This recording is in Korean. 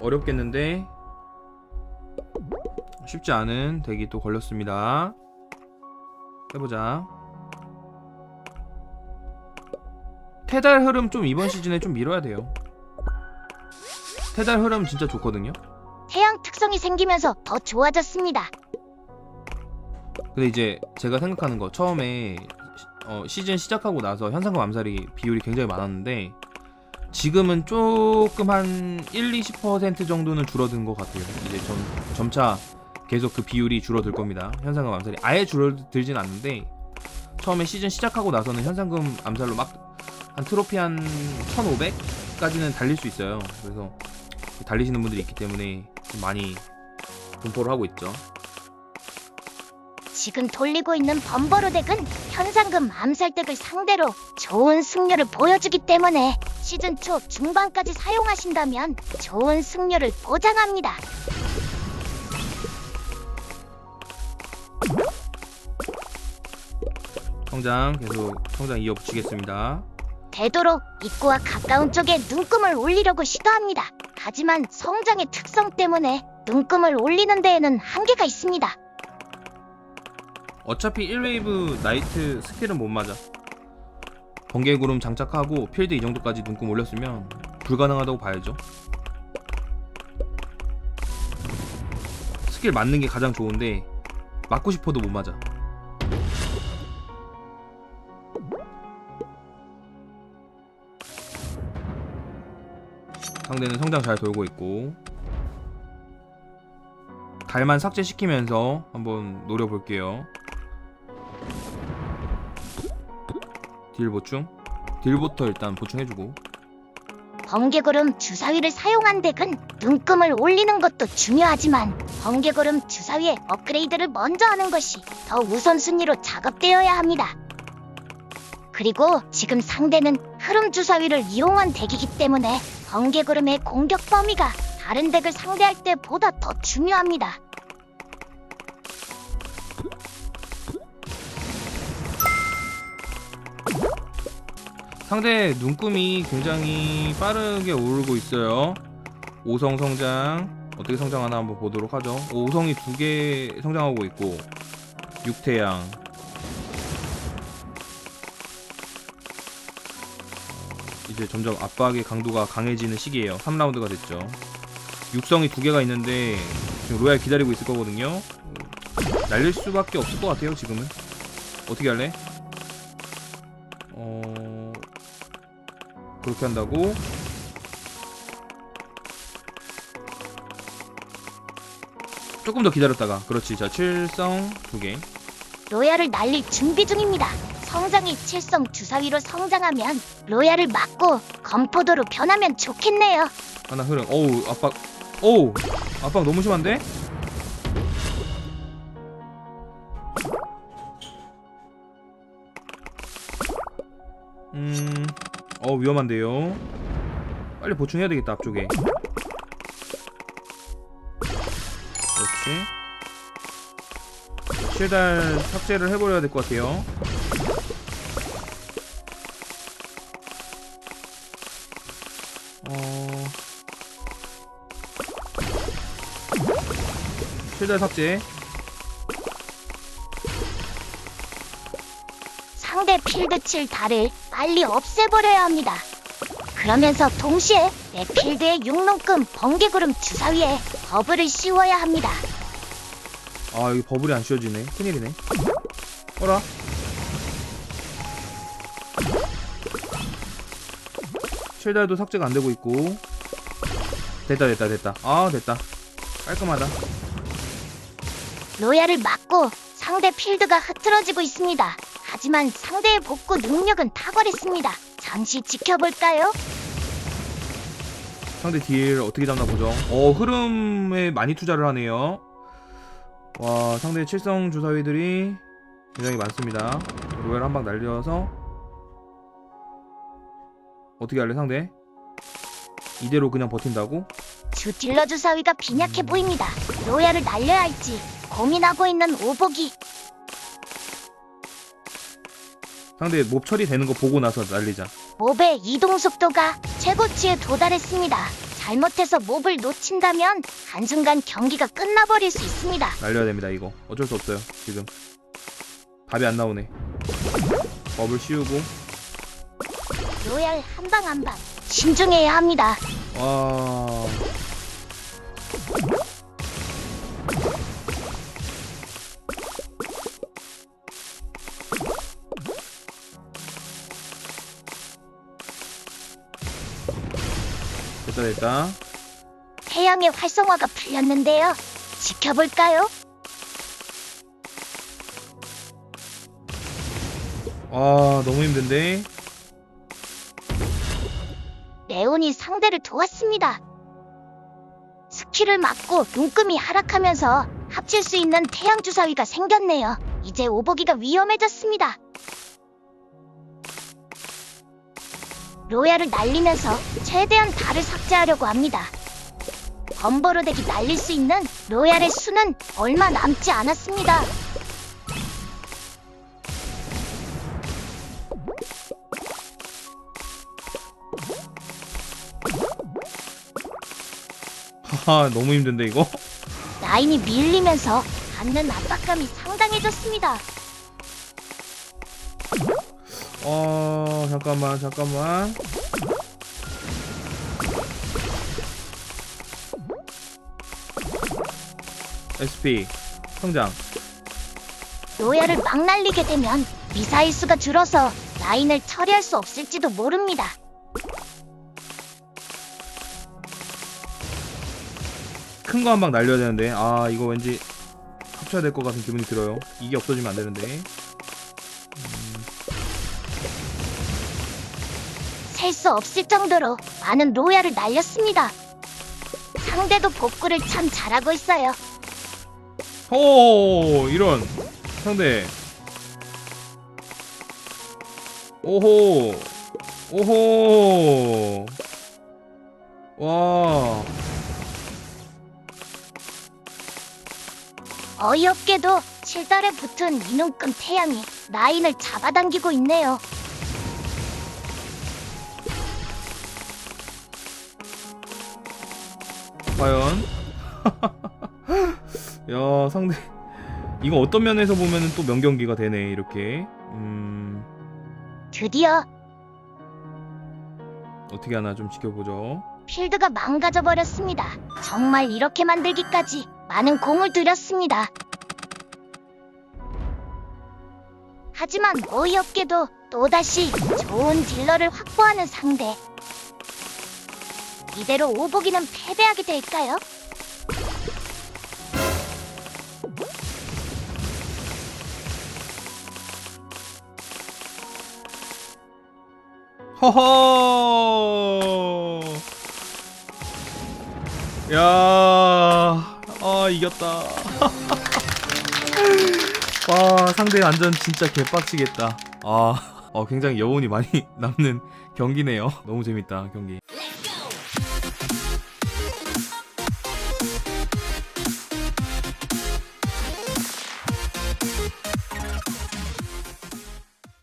어렵겠는데 쉽지 않은 덱이 또 걸렸습니다. 해보자. 테달 흐름 좀 이번 시즌에 좀 밀어야 돼요. 테달 흐름 진짜 좋거든요. 태양 특성이 생기면서 더 좋아졌습니다. 근데 이제 제가 생각하는 거 처음에 어, 시즌 시작하고 나서 현상금 암살이 비율이 굉장히 많았는데 지금은 조금 한 1, 20% 정도는 줄어든 것 같아요. 이제 점, 점차 계속 그 비율이 줄어들 겁니다. 현상금 암살이 아예 줄어들진 않는데 처음에 시즌 시작하고 나서는 현상금 암살로 막 한 트로피 한 1500까지는 달릴 수 있어요. 그래서 달리시는 분들이 있기 때문에 좀 많이 분포를 하고 있죠. 지금 돌리고 있는 범버로 덱은 현상금 암살 덱을 상대로 좋은 승률을 보여주기 때문에 시즌 초 중반까지 사용하신다면 좋은 승률을 보장합니다. 성장 계속 성장 이어 붙이겠습니다. 되도록 입구와 가까운 쪽에 눈금을 올리려고 시도합니다. 하지만 성장의 특성 때문에 눈금을 올리는 데에는 한계가 있습니다. 어차피 1웨이브 나이트 스킬은 못 맞아. 번개 구름 장착하고 필드 이 정도까지 눈금 올렸으면 불가능하다고 봐야죠. 스킬 맞는 게 가장 좋은데 맞고 싶어도 못 맞아. 상대는 성장 잘 돌고 있고 달만 삭제시키면서 한번 노려볼게요. 딜 보충? 딜부터 일단 보충해주고 번개구름 주사위를 사용한 덱은 눈금을 올리는 것도 중요하지만 번개구름 주사위의 업그레이드를 먼저 하는 것이 더 우선순위로 작업되어야 합니다. 그리고 지금 상대는 흐름 주사위를 이용한 덱이기 때문에 번개구름의 공격 범위가 다른 덱을 상대할 때보다 더 중요합니다. 상대 눈금이 굉장히 빠르게 오르고 있어요. 5성 성장 어떻게 성장하나 한번 보도록 하죠. 5성이 두 개 성장하고 있고 6태양 이제 점점 압박의 강도가 강해지는 시기예요. 3라운드가 됐죠. 6성이 두 개가 있는데 지금 로얄 기다리고 있을 거거든요. 날릴 수밖에 없을 것 같아요. 지금은 어떻게 할래? 어 그렇게 한다고 조금 더 기다렸다가 그렇지 자 7성 2개 로얄을 날릴 준비 중입니다. 성장이 칠성 주사위로 성장하면 로얄을 막고 검포도로 변하면 좋겠네요. 하나 흐름 어우 압박 어우 압박 너무 심한데? 어 위험한데요? 빨리 보충해야 되겠다 앞쪽에. 그렇지. 실달 삭제를 해버려야 될 것 같아요. 어. 실달 삭제. 상대 필드 칠 달을 빨리 없애버려야 합니다. 그러면서 동시에 내 필드의 육농금 번개구름 주사위에 버블을 씌워야 합니다. 아 여기 버블이 안 씌워지네. 큰일이네. 어라? 실달도 삭제가 안 되고 있고. 됐다 됐다 됐다. 아 됐다. 깔끔하다. 로얄을 막고 상대 필드가 흐트러지고 있습니다. 하지만 상대의 복구 능력은 탁월했습니다. 잠시 지켜볼까요? 상대 딜 어떻게 잡나 보죠 어 흐름에 많이 투자를 하네요 와 상대 칠성 주사위들이 굉장히 많습니다 로얄 한 방 날려서 어떻게 할래 상대 이대로 그냥 버틴다고? 주 딜러 주사위가 빈약해 보입니다. 로얄을 날려야 할지 고민하고 있는 오복이 상대 몹 처리되는 거 보고 나서 날리자. 몹의 이동 속도가 최고치에 도달했습니다. 잘못해서 몹을 놓친다면 한순간 경기가 끝나버릴 수 있습니다. 날려야 됩니다 이거. 어쩔 수 없어요 지금. 답이 안 나오네. 법을 씌우고. 로얄 한 방 한 방. 신중해야 합니다. 와 됐다 태양의 활성화가 풀렸는데요. 지켜볼까요? 아 너무 힘든데 레온이 상대를 도왔습니다. 스킬을 맞고 눈금이 하락하면서 합칠 수 있는 태양 주사위가 생겼네요. 이제 오보기가 위험해졌습니다. 로얄을 날리면서 최대한 달을 삭제하려고 합니다. 범버로덱이 날릴 수 있는 로얄의 수는 얼마 남지 않았습니다. 하하 너무 힘든데 이거 라인이 밀리면서 받는 압박감이 상당해졌습니다. 어 잠깐만 잠깐만. SP 성장. 로얄을 막 날리게 되면 미사일 수가 줄어서 라인을 처리할 수 없을지도 모릅니다. 큰 거 한 방 날려야 되는데. 아 이거 왠지 합쳐야 될 것 같은 기분이 들어요. 이게 없어지면 안 되는데 셀 수 없을 정도로 많은 로얄을 날렸습니다. 상대도 복구를 참 잘하고 있어요. 오 이런 상대 오호 오호 와 어이없게도 칠달에 붙은 이눈금 태양이 라인을 잡아당기고 있네요. 과연 야 상대 이거 어떤 면에서 보면은 또 명경기가 되네 이렇게 음 드디어 어떻게 하나 좀 지켜보죠 필드가 망가져 버렸습니다. 정말 이렇게 만들기까지 많은 공을 들였습니다. 하지만 어이없게도 또다시 좋은 딜러를 확보하는 상대. 이대로 오보기는 패배하게 될까요? 허허 야, 아 이겼다. 와 상대 완전 진짜 개빡치겠다. 아, 어, 굉장히 여운이 많이 남는 경기네요. 너무 재밌다 경기.